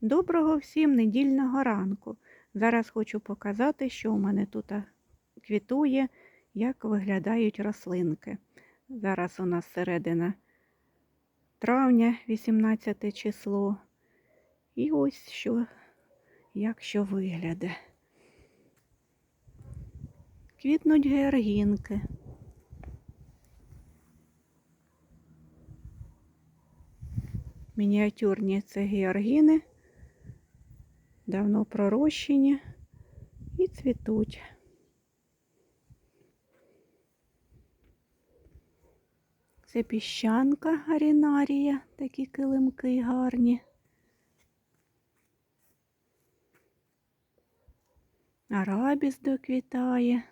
Доброго всім недільного ранку. Зараз хочу показати, що у мене тут квітує, як виглядають рослинки. Зараз у нас середина травня, 18 число. І ось що, як що виглядає. Квітнуть георгінки. Мініатюрні це георгіни, давно пророщені і цвітуть. Це піщанка гарінарія, такі килимки гарні. Арабіс доквітає,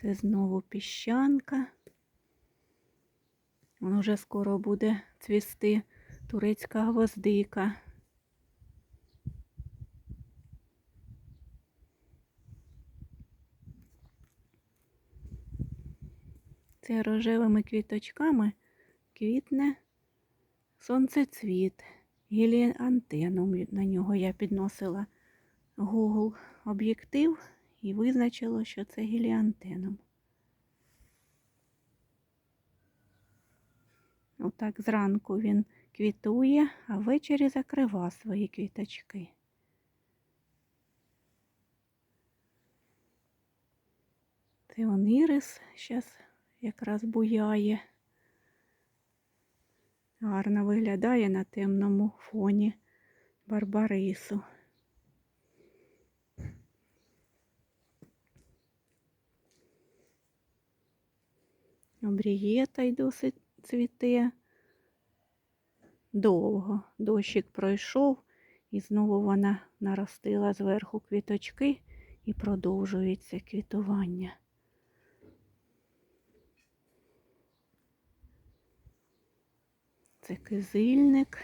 це знову піщанка. Воно вже скоро буде цвісти турецька гвоздика. Це рожевими квіточками квітне сонцецвіт. Геліантеном на нього я підносила Google об'єктив і визначило, що це геліантеном. Отак зранку він квітує, а ввечері закрива свої квіточки. Це он ірис зараз якраз буяє. Гарно виглядає на темному фоні барбарису. Обрієта й досить цвіте. Довго дощик пройшов, і знову вона наростила зверху квіточки і продовжується квітування. Це кизильник.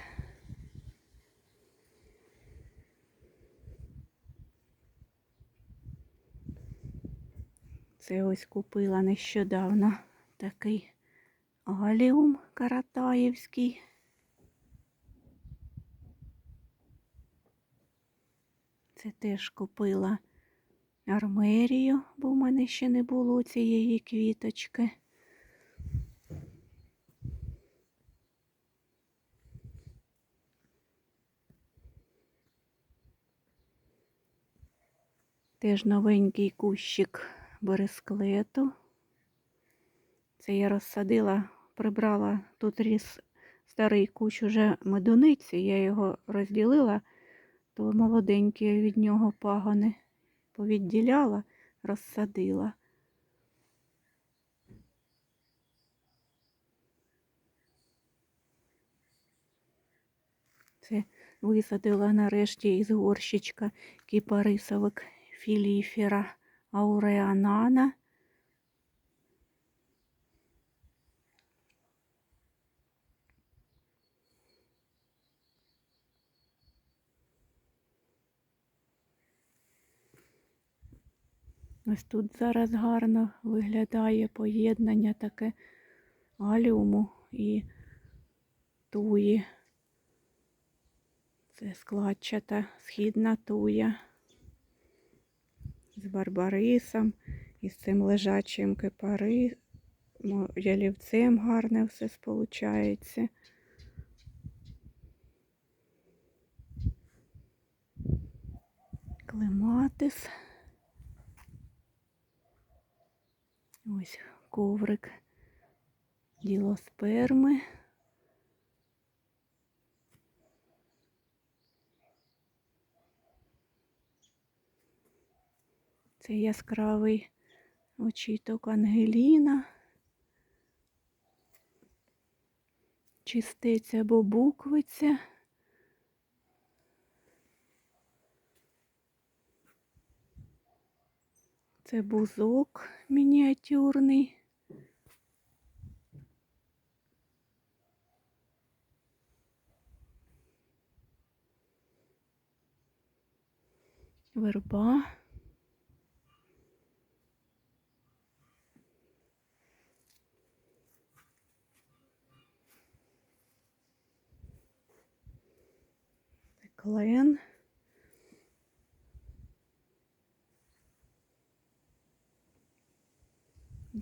Це ось купила нещодавно такий галіум каратаївський. Це теж купила армерію, бо в мене ще не було цієї квіточки. Теж новенький кущик бересклету. Це я розсадила, прибрала, тут ріс старий кущ уже медуниці, я його розділила, то молоденькі від нього пагони повідділяла, розсадила. Це висадила нарешті із горщичка кіпарисовик філіфера ауреанана. Ось тут зараз гарно виглядає поєднання таке аліуму і туї. Це складчата східна туя барбарисом і з цим лежачим кипари, ялівцем гарне все сполучається. Клематис. Ось коврик діло Це яскравий очіток Ангеліна. Чистиця або буквиця. Це бузок мініатюрний. Верба. плен.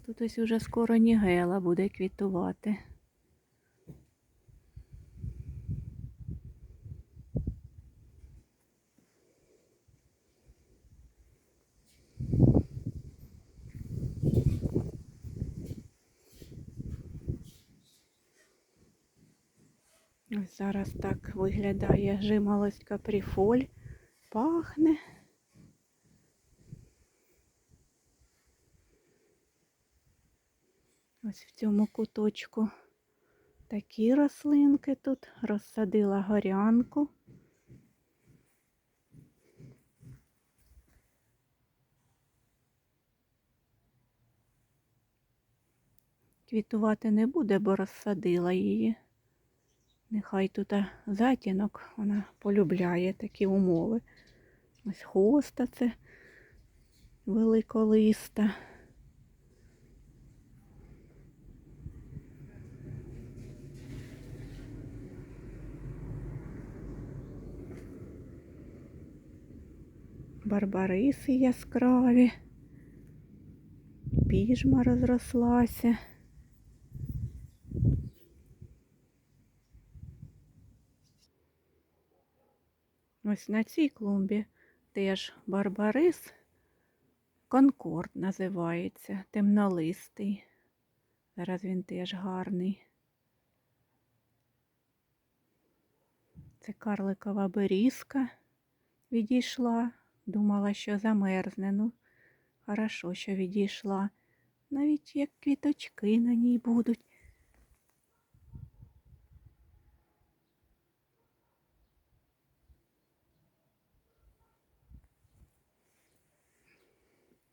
Тут ось уже скоро нігела буде квітувати. Зараз так виглядає жимолость капріфоль. Пахне. Ось в цьому куточку такі рослинки тут. Розсадила горянку. Квітувати не буде, бо розсадила її. Нехай тут затінок, вона полюбляє такі умови. Ось хоста це великолиста. Барбариси яскраві. Піжма розрослася. Ось на цій клумбі теж барбарис. Конкорд називається, темнолистий. Зараз він теж гарний. Це карликова берізка відійшла. Думала, що замерзне. Ну, хорошо, що відійшла. Навіть як квіточки на ній будуть.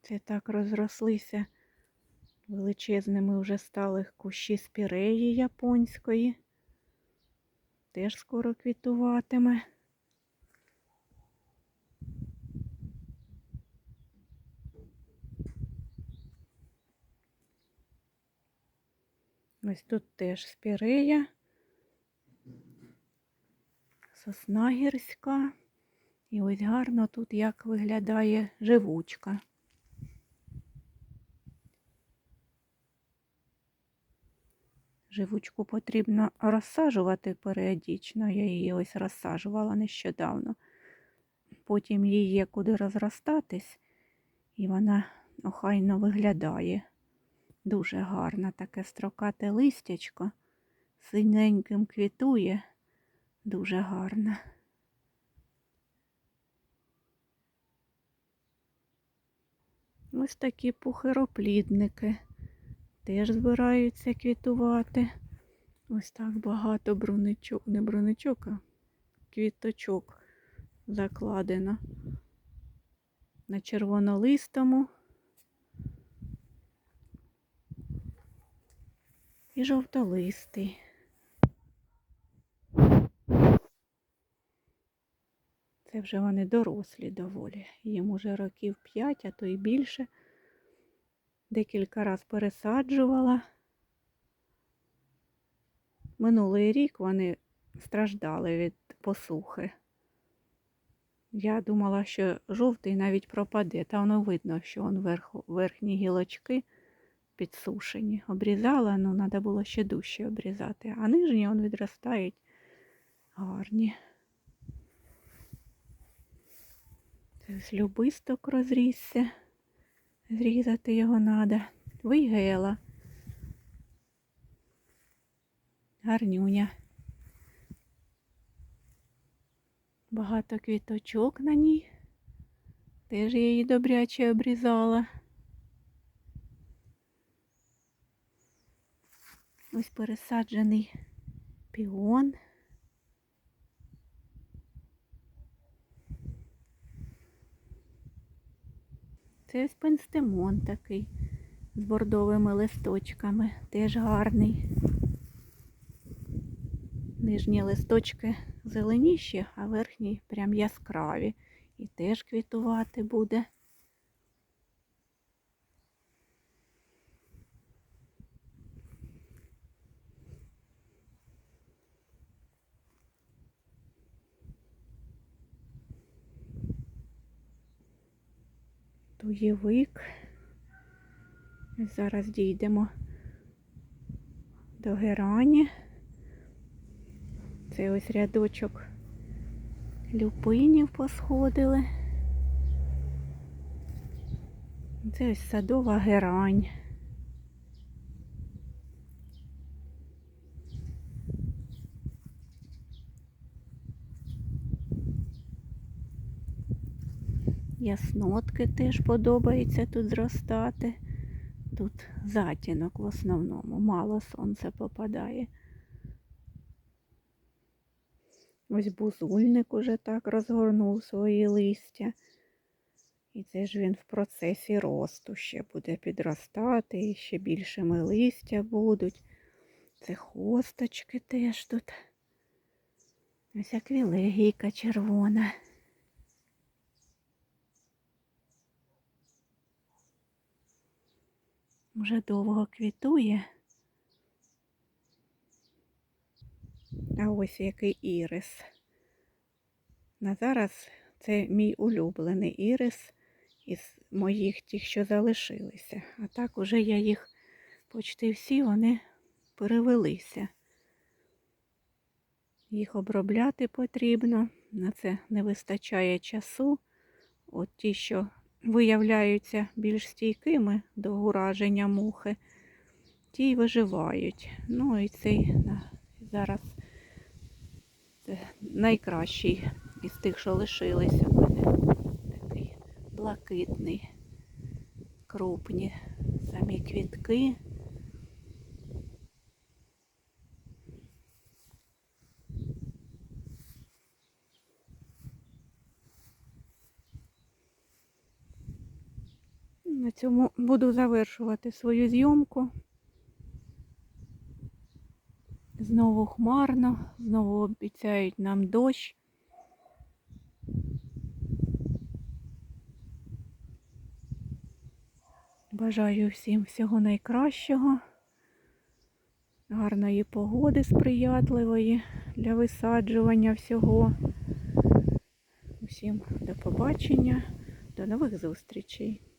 Це так розрослися величезними вже стали кущі спіреї японської. Теж скоро квітуватиме. Ось тут теж спірея, сосна гірська. І ось гарно тут як виглядає живучка. Живучку потрібно розсаджувати періодично. Я її ось розсаджувала нещодавно. Потім їй є куди розростатись, і вона охайно виглядає. Дуже гарно таке строкате листячко, синеньким квітує, дуже гарно. Ось такі пухироплідники теж збираються квітувати. Ось так багато бруничок, не бруничок, а квіточок закладено на червонолистому і жовтолистий. Це вже вони дорослі доволі. Їм уже років 5, а то і більше. Декілька раз пересаджувала. Минулий рік вони страждали від посухи. Я думала, що жовтий навіть пропаде, та воно видно, що он верху, верхні гілочки підсушені. Обрізала, ну треба було ще дужче обрізати, а нижні он відростають гарні. Любисток розрісся. Зрізати його треба. Вигела. Гарнюня. Багато квіточок на ній. Теж я її добряче обрізала. Ось пересаджений піон. Це ось пенстемон такий з бордовими листочками. Теж гарний. Нижні листочки зеленіші, а верхні прям яскраві. І теж квітувати буде. Туєвик. Зараз дійдемо до герані. Це ось рядочок люпинів посходили. Це ось садова герань. Яснотки теж подобається тут зростати. Тут затінок в основному, мало сонця попадає. Ось бузульник уже так розгорнув свої листя. І це ж він в процесі росту ще буде підростати, і ще більшими листя будуть. Це хосточки теж тут. Ось аквілегійка червона. Вже довго квітує. А ось який ірис. На зараз це мій улюблений ірис із моїх тих, що залишилися. А так уже я їх почти всі вони перевелися. Їх обробляти потрібно, на це не вистачає часу. От ті, що виявляються більш стійкими до ураження мухи, ті й виживають. Ну і цей зараз найкращий із тих, що лишилися у мене. Такий блакитний, крупні самі квітки. На цьому буду завершувати свою зйомку. Знову хмарно, знову обіцяють нам дощ. Бажаю всім всього найкращого, гарної погоди сприятливої для висаджування всього. Усім до побачення, до нових зустрічей.